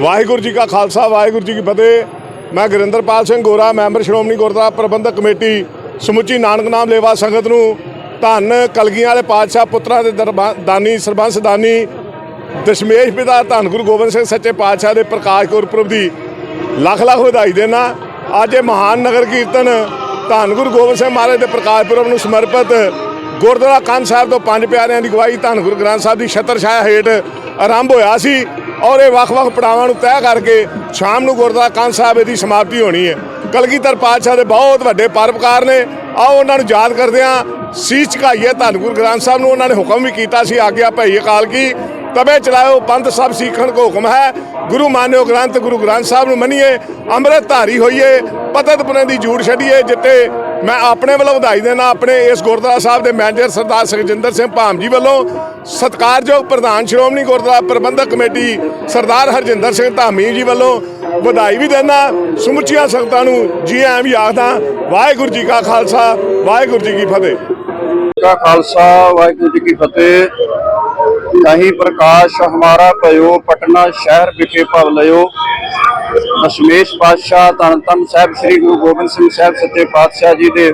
ਵਾਹਿਗੁਰੂ ਜੀ ਕਾ ਖਾਲਸਾ, ਵਾਹਿਗੁਰੂ ਜੀ ਕੀ ਫਤਿਹ। ਮੈਂ ਗੁਰਿੰਦਰਪਾਲ ਸਿੰਘ ਗੋਰਾ, ਮੈਂਬਰ ਸ਼੍ਰੋਮਣੀ ਗੁਰਦੁਆਰਾ ਪ੍ਰਬੰਧਕ ਕਮੇਟੀ, ਸਮੁੱਚੀ ਨਾਨਕ ਨਾਮ ਲੇਵਾ ਸੰਗਤ ਨੂੰ ਧੰਨ ਕਲਗੀਆਂ ਵਾਲੇ ਪਾਤਸ਼ਾਹ ਪੁੱਤਰਾਂ ਦੇ ਦਰਬਾ- ਦਾਨੀ, ਸਰਬੰਸ ਦਾਨੀ, ਦਸ਼ਮੇਸ਼ ਪਿਤਾ ਧੰਨ ਗੁਰੂ ਗੋਬਿੰਦ ਸਿੰਘ ਸੱਚੇ ਪਾਤਸ਼ਾਹ ਦੇ ਪ੍ਰਕਾਸ਼ ਗੁਰਪੁਰਬ ਦੀ ਲੱਖ ਲੱਖ ਵਧਾਈ ਦੇਣਾ। ਅੱਜ ਇਹ ਮਹਾਨ ਨਗਰ ਕੀਰਤਨ ਧੰਨ ਗੁਰੂ ਗੋਬਿੰਦ ਸਿੰਘ ਮਹਾਰਾਜ ਦੇ ਪ੍ਰਕਾਸ਼ ਪੁਰਬ ਨੂੰ ਸਮਰਪਿਤ ਗੁਰਦੁਆਰਾ ਕੰਨ ਸਾਹਿਬ ਤੋਂ ਪੰਜ ਪਿਆਰਿਆਂ ਦੀ ਗਵਾਹੀ ਧੰਨ ਗੁਰੂ ਗ੍ਰੰਥ ਸਾਹਿਬ ਦੀ ਛਤਰ ਛਾਇਆ ਹੇਠ ਆਰੰਭ ਹੋਇਆ ਸੀ। ਔਰ ਇਹ ਵੱਖ-ਵੱਖ ਪੜਾਵਾਂ ਨੂੰ ਤੈਅ ਕਰਕੇ ਸ਼ਾਮ ਨੂੰ ਗੁਰਦੁਆਰਾ ਕੰਨ ਸਾਹਿਬ ਇਹਦੀ ਸਮਾਪਤੀ ਹੋਣੀ ਹੈ। ਕਲਗੀਧਰ ਪਾਤਸ਼ਾਹ ਦੇ ਬਹੁਤ ਵੱਡੇ ਪਰਪਕਾਰ ਨੇ। ਆਓ ਉਹਨਾਂ ਨੂੰ ਯਾਦ ਕਰਦੇ ਹਾਂ। ਸੀਸ ਝੁਕਾਈਏ। ਧੰਨ ਗੁਰੂ ਗ੍ਰੰਥ ਸਾਹਿਬ ਨੂੰ ਉਹਨਾਂ ਨੇ ਹੁਕਮ ਵੀ ਕੀਤਾ ਸੀ। ਆਗਿਆ ਭਈ ਅਕਾਲ ਕੀ। ਤਬੇ ਚਲਾਇਓ ਪੰਥ ਸਭ ਸਿੱਖਣ ਕੋ ਹੁਕਮ ਹੈ। ਗੁਰੂ ਮਾਨਿਓ ਗ੍ਰੰਥ, ਗੁਰੂ ਗ੍ਰੰਥ ਸਾਹਿਬ ਨੂੰ ਮੰਨੀਏ, ਅੰਮ੍ਰਿਤ ਧਾਰੀ ਹੋਈਏ, ਪਤਤ ਪੁਨੇ ਦੀ ਜੂੜ ਛੱਡੀਏ ਜਿੱਤੇ ਮੈਂ ਆਪਣੇ ਵੱਲੋਂ ਵਧਾਈ ਦੇਣਾ, ਆਪਣੇ ਇਸ ਗੁਰਦੁਆਰਾ ਸਾਹਿਬ ਦੇ ਮੈਨੇਜਰ ਸਰਦਾਰ ਸੁਖਜਿੰਦਰ ਸਿੰਘ ਭਾਮ ਜੀ ਵੱਲੋਂ ਸਤਿਕਾਰਯੋਗ ਪ੍ਰਧਾਨ ਸ਼੍ਰੋਮਣੀ ਗੁਰਦੁਆਰਾ ਪ੍ਰਬੰਧਕ ਕਮੇਟੀ ਸਰਦਾਰ ਹਰਜਿੰਦਰ ਸਿੰਘ ਧਾਮੀ ਜੀ ਵੱਲੋਂ ਵਧਾਈ ਵੀ ਦੇਣਾ। ਸਮੁੱਚੀਆਂ ਸੰਗਤਾਂ ਨੂੰ ਜੀ ਐਂ ਵੀ ਆਖਦਾ, ਵਾਹਿਗੁਰੂ ਜੀ ਕਾ ਖਾਲਸਾ, ਵਾਹਿਗੁਰੂ ਜੀ ਕੀ ਫਤਿਹ। ਕਾ ਖਾਲਸਾ, ਵਾਹਿਗੁਰੂ ਜੀ ਕੀ ਫਤਿਹ। ਨਹੀਂ ਪ੍ਰਕਾਸ਼ ਹਮਾਰਾ ਭਇਓ ਪਟਨਾ ਸ਼ਹਿਰ ਵਿਖੇ ਭਵ ਲਿਓ ਦਸ਼ਮੇਸ਼ ਪਾਤਸ਼ਾਹ ਤਨ ਤਨ ਸਾਹਿਬ ਸ੍ਰੀ ਗੁਰੂ ਗੋਬਿੰਦ ਸਿੰਘ ਸਾਹਿਬ ਸੱਚੇ ਪਾਤਸ਼ਾਹ ਜੀ ਦੇ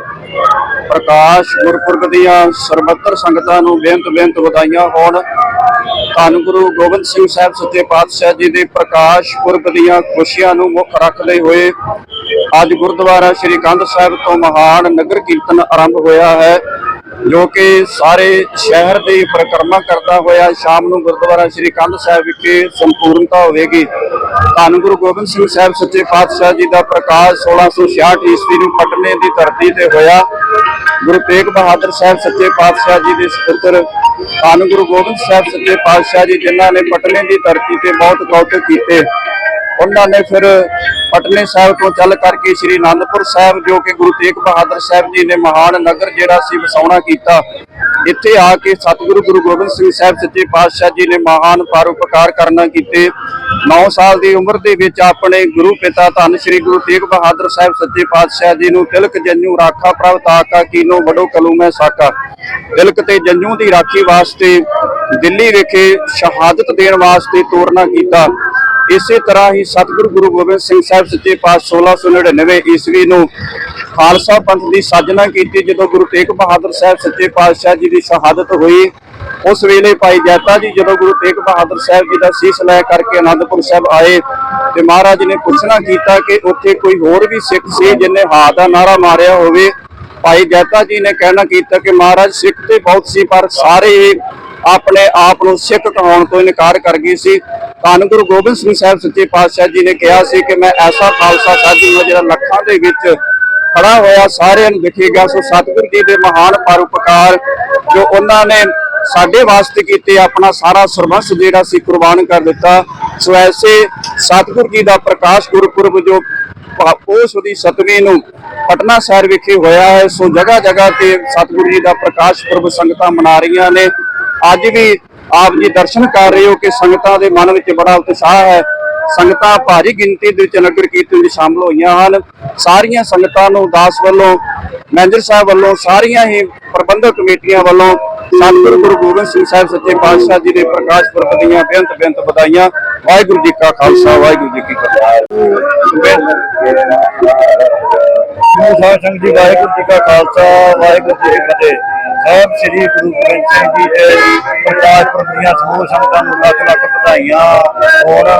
ਪ੍ਰਕਾਸ਼ ਗੁਰਪੁਰਬ ਦੀਆਂ ਸਰਬੱਤਰ ਸੰਗਤਾਂ ਨੂੰ ਬੇਅੰਤ ਬੇਅੰਤ ਵਧਾਈਆਂ ਹੋਣ। ਧੰਨ ਗੁਰੂ ਗੋਬਿੰਦ ਸਿੰਘ ਸਾਹਿਬ ਸੱਚੇ ਪਾਤਸ਼ਾਹ ਜੀ ਦੇ ਪ੍ਰਕਾਸ਼ ਪੁਰਬ ਦੀਆਂ ਖੁਸ਼ੀਆਂ ਨੂੰ ਮੁੱਖ ਰੱਖਦੇ ਹੋਏ ਅੱਜ ਗੁਰਦੁਆਰਾ ਸ੍ਰੀ ਕੰਧ ਸਾਹਿਬ ਤੋਂ ਮਹਾਨ ਨਗਰ ਕੀਰਤਨ ਆਰੰਭ ਹੋਇਆ ਹੈ। ਜੋ ਕਿ ਸਾਰੇ ਸ਼ਹਿਰ ਦੀ ਪਰਿਕਰਮਾ ਕਰਦਾ ਹੋਇਆ ਸ਼ਾਮ ਨੂੰ ਗੁਰਦੁਆਰਾ ਸ੍ਰੀ ਕੰਧ ਸਾਹਿਬ ਵਿਖੇ ਸੰਪੂਰਨਤਾ ਹੋਵੇਗੀ। ਧੰਨ ਗੁਰੂ ਗੋਬਿੰਦ ਸਿੰਘ ਸਾਹਿਬ ਸੱਚੇ ਪਾਤਸ਼ਾਹ ਜੀ ਦਾ ਪ੍ਰਕਾਸ਼ 1666 ਈਸਵੀ ਨੂੰ ਪਟਨੇ ਦੀ ਧਰਤੀ ਤੇ ਹੋਇਆ। ਗੁਰੂ ਤੇਗ ਬਹਾਦਰ ਸਾਹਿਬ ਸੱਚੇ ਪਾਤਸ਼ਾਹ ਜੀ ਦੇ ਸੁਪੁੱਤਰ, ਧੰਨ ਗੁਰੂ ਗੋਬਿੰਦ ਸਾਹਿਬ ਸੱਚੇ ਪਾਤਸ਼ਾਹ ਜੀ, ਜਿਨ੍ਹਾਂ ਨੇ ਪਟਨੇ ਦੀ ਧਰਤੀ ਤੇ ਬਹੁਤ ਕੌਤਕ ਕੀਤੇ। ਉਹਨਾਂ ਨੇ ਫਿਰ ਪਟਨੇ ਸਾਹਿਬ ਤੋਂ ਚੱਲ ਕਰਕੇ ਸ੍ਰੀ ਅਨੰਦਪੁਰ ਸਾਹਿਬ, ਜੋ ਕਿ ਗੁਰੂ ਤੇਗ ਬਹਾਦਰ ਸਾਹਿਬ ਜੀ ਨੇ ਮਹਾਨ ਨਗਰ ਜਿਹੜਾ ਸੀ ਵਸਾਉਣਾ ਕੀਤਾ, ਇੱਥੇ ਆ ਕੇ ਸਤਿਗੁਰੂ ਗੁਰੂ ਗੋਬਿੰਦ ਸਿੰਘ ਸਾਹਿਬ ਸੱਚੇ ਪਾਤਸ਼ਾਹ ਜੀ ਨੇ ਮਹਾਨ ਪਰਉਪਕਾਰ ਕਰਨਾ ਕੀਤੇ। 9 ਸਾਲ ਦੀ ਉਮਰ ਦੇ ਵਿੱਚ ਆਪਣੇ ਗੁਰੂ ਪਿਤਾ ਧੰਨ ਸ੍ਰੀ ਗੁਰੂ ਤੇਗ ਬਹਾਦਰ ਸਾਹਿਬ ਸੱਚੇ ਪਾਤਸ਼ਾਹ ਜੀ ਨੂੰ ਤਿਲਕ ਜੰਨੂ ਰਾਖਾ ਪ੍ਰਭ ਤਾਕਾ ਕੀਨੋ ਵਡੋ ਕਲੂਮੈ ਸਾਕਾ। ਤਿਲਕ ਤੇ ਜੰਨੂ ਦੀ ਰਾਖੀ ਵਾਸਤੇ ਦਿੱਲੀ ਵਿਖੇ ਸ਼ਹਾਦਤ ਦੇਣ ਵਾਸਤੇ ਤੋਰਨਾ ਕੀਤਾ। ਇਸੇ ਤਰ੍ਹਾਂ ਹੀ ਸਤਿਗੁਰੂ ਗੁਰੂ ਗੋਬਿੰਦ ਸਿੰਘ ਸਾਹਿਬ ਸੱਚੇ ਪਾਤਸ਼ਾਹ 1699 ਈਸਵੀ ਨੂੰ ਖਾਲਸਾ ਪੰਥ ਦੀ ਸਾਜਨਾ ਕੀਤੀ, ਜਦੋਂ ਗੁਰੂ ਤੇਗ ਬਹਾਦਰ ਸਾਹਿਬ ਸੱਚੇ ਪਾਤਸ਼ਾਹ ਜੀ ਦੀ ਸ਼ਹਾਦਤ ਹੋਈ। ਉਸ ਵੇਲੇ ਭਾਈ ਜੈਤਾ ਜੀ ਜਦੋਂ ਗੁਰੂ ਤੇਗ ਬਹਾਦਰ ਸਾਹਿਬ ਜੀ ਦਾ ਸੀਸ ਲੈ ਕਰਕੇ ਅਨੰਦਪੁਰ ਸਾਹਿਬ ਆਏ ਤੇ ਮਹਾਰਾਜ ਨੇ ਪੁੱਛਣਾ ਕੀਤਾ ਕਿ ਉੱਥੇ ਕੋਈ ਹੋਰ ਵੀ ਸਿੱਖ ਸੀ ਜਿਨੇ ਹਾਥ ਦਾ ਨਾਰਾ ਮਾਰਿਆ ਹੋਵੇ? ਭਾਈ ਜੈਤਾ ਜੀ ਨੇ ਕਹਿਣਾ ਕੀਤਾ ਕਿ ਮਹਾਰਾਜ ਸਿੱਖ ਤੇ ਬਹੁਤ ਸੀ, ਪਰ ਸਾਰੇ ਆਪਣੇ ਆਪ ਨੂੰ ਸਿੱਖ ਕਹਾਉਣ ਤੋਂ ਇਨਕਾਰ ਕਰ ਗਈ ਸੀ। ਧੰਨ ਗੁਰੂ ਗੋਬਿੰਦ ਸਿੰਘ ਸਾਹਿਬ ਸੱਚੇ ਪਾਤਸ਼ਾਹ ਜੀ ਨੇ ਕਿਹਾ ਸੀ ਕਿ ਮੈਂ ਐਸਾ ਖਾਲਸਾ ਸਾਜੂਗਾ ਜਿਹੜਾ ਲੱਖਾਂ ਦੇ ਵਿੱਚ ਖੜਾ ਹੋਇਆ, ਸਾਰਿਆਂ ਨੂੰ ਦਿਖੇਗਾ। ਸੋ ਸਤਿਗੁਰੂ ਜੀ ਦੇ ਮਹਾਨ ਪਰਉਪਕਾਰ ਜੋ ਉਹਨਾਂ ਨੇ ਸਾਡੇ ਵਾਸਤੇ ਕੀਤੇ, ਆਪਣਾ ਸਾਰਾ ਸਰਬੰਸ ਜਿਹੜਾ ਸੀ ਕੁਰਬਾਨ ਕਰ ਦਿੱਤਾ। ਸੋ ਐਸੇ ਸਤਿਗੁਰੂ ਜੀ ਦਾ ਪ੍ਰਕਾਸ਼ ਗੁਰਪੁਰਬ ਜੋ ਉਸ ਦੀ ਸਤਵੀਂ ਨੂੰ ਪਟਨਾ ਸ਼ਹਿਰ ਵਿਖੇ ਹੋਇਆ ਹੈ। ਸੋ ਜਗ੍ਹਾ ਜਗ੍ਹਾ ਤੇ ਸਤਿਗੁਰੂ ਜੀ ਦਾ ਪ੍ਰਕਾਸ਼ ਪੁਰਬ ਸੰਗਤਾਂ ਮਨਾ ਰਹੀਆਂ ਨੇ। ਅੱਜ ਵੀ ਆਪ ਜੀ ਦਰਸ਼ਨ ਕਰ ਰਹੇ ਹੋ ਕਿ ਸੰਗਤਾਂ ਦੇ ਮਨ ਵਿੱਚ ਬੜਾ ਉਤਸ਼ਾਹ ਹੈ। ਸੰਗਤਾਂ ਭਾਰੀ ਗਿਣਤੀ ਦੇ ਵਿੱਚ ਨਗਰ ਕੀਰਤਨ ਵਿੱਚ ਸ਼ਾਮਲ ਹੋਈਆਂ ਹਨ। ਸਾਰੀਆਂ ਸੰਗਤਾਂ ਨੂੰ ਦਾਸ ਵੱਲੋਂ, ਮੈਨੇਜਰ ਸਾਹਿਬ ਵੱਲੋਂ, ਸਾਰੀਆਂ ਹੀ ਪ੍ਰਬੰਧਕ ਕਮੇਟੀਆਂ ਵੱਲੋਂ ਸਤਿਗੁਰੂ ਗੁਰੂ ਗੋਬਿੰਦ ਸਿੰਘ ਸਾਹਿਬ ਸੱਚੇ ਪਾਤਸ਼ਾਹ ਜੀ ਦੇ ਪ੍ਰਕਾਸ਼ ਪੁਰਬ ਦੀਆਂ ਬੇਅੰਤ ਬੇਅੰਤ ਵਧਾਈਆਂ। ਵਾਹਿਗੁਰੂ ਜੀ ਕਾ ਖਾਲਸਾ, ਵਾਹਿਗੁਰੂ ਜੀ ਕੀ ਫਤਿਹ। ਸਾਧ ਸੰਗਤ ਜੀ, ਵਾਹਿਗੁਰੂ ਜੀ ਕਾ ਖਾਲਸਾ, ਵਾਹਿਗੁਰੂ ਜੀ ਕੀ ਫਤਿਹ। ਸਾਹਿਬ ਸ੍ਰੀ ਗੁਰੂ ਗੋਬਿੰਦ ਸਿੰਘ ਜੀ ਦੇ ਪ੍ਰਕਾਸ਼ ਪੁਰਬ ਦੀਆਂ ਸਮੂਹ ਸੰਗਤਾਂ ਨੂੰ ਲੱਖ ਲੱਖ ਵਧਾਈਆਂ। ਹੋਰ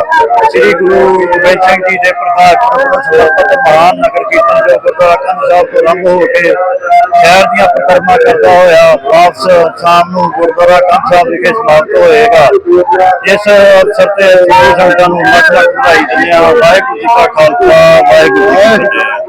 ਸ੍ਰੀ ਗੁਰੂ ਗੋਬਿੰਦ ਸਿੰਘ ਜੀ ਦੇ ਪ੍ਰਕਾਸ਼ ਪੁਰਬ ਸਮਰਪਿਤ ਮਹਾਨ ਨਗਰ ਕੀਰਤਨ ਜੋ ਗੁਰਦੁਆਰਾ ਕੰਧ ਸਾਹਿਬ ਤੋਂ ਆਰੰਭ ਹੋ ਕੇ ਸ਼ਹਿਰ ਦੀਆਂ ਪਰਿਕਰਮਾ ਕਰਦਾ ਹੋਇਆ, ਵਾਪਸ ਸ਼ਾਮ ਨੂੰ ਗੁਰਦੁਆਰਾ ਕੰਧ ਸਾਹਿਬ ਵਿਖੇ ਸਮਾਪਤ ਹੋਏਗਾ। ਇਸ ਅਵਸਰ ਤੇ ਸਮੂਹ ਸੰਗਤਾਂ ਨੂੰ ਲੱਖ ਲੱਖ ਵਧਾਈ ਦਿੰਦੇ ਹਾਂ ਵਾਹਿਗੁਰੂ ਜੀ ਕਾ ਖਾਲਸਾ, ਵਾਹਿਗੁਰੂ ਜੀ ਕੀ ਫਤਿਹ।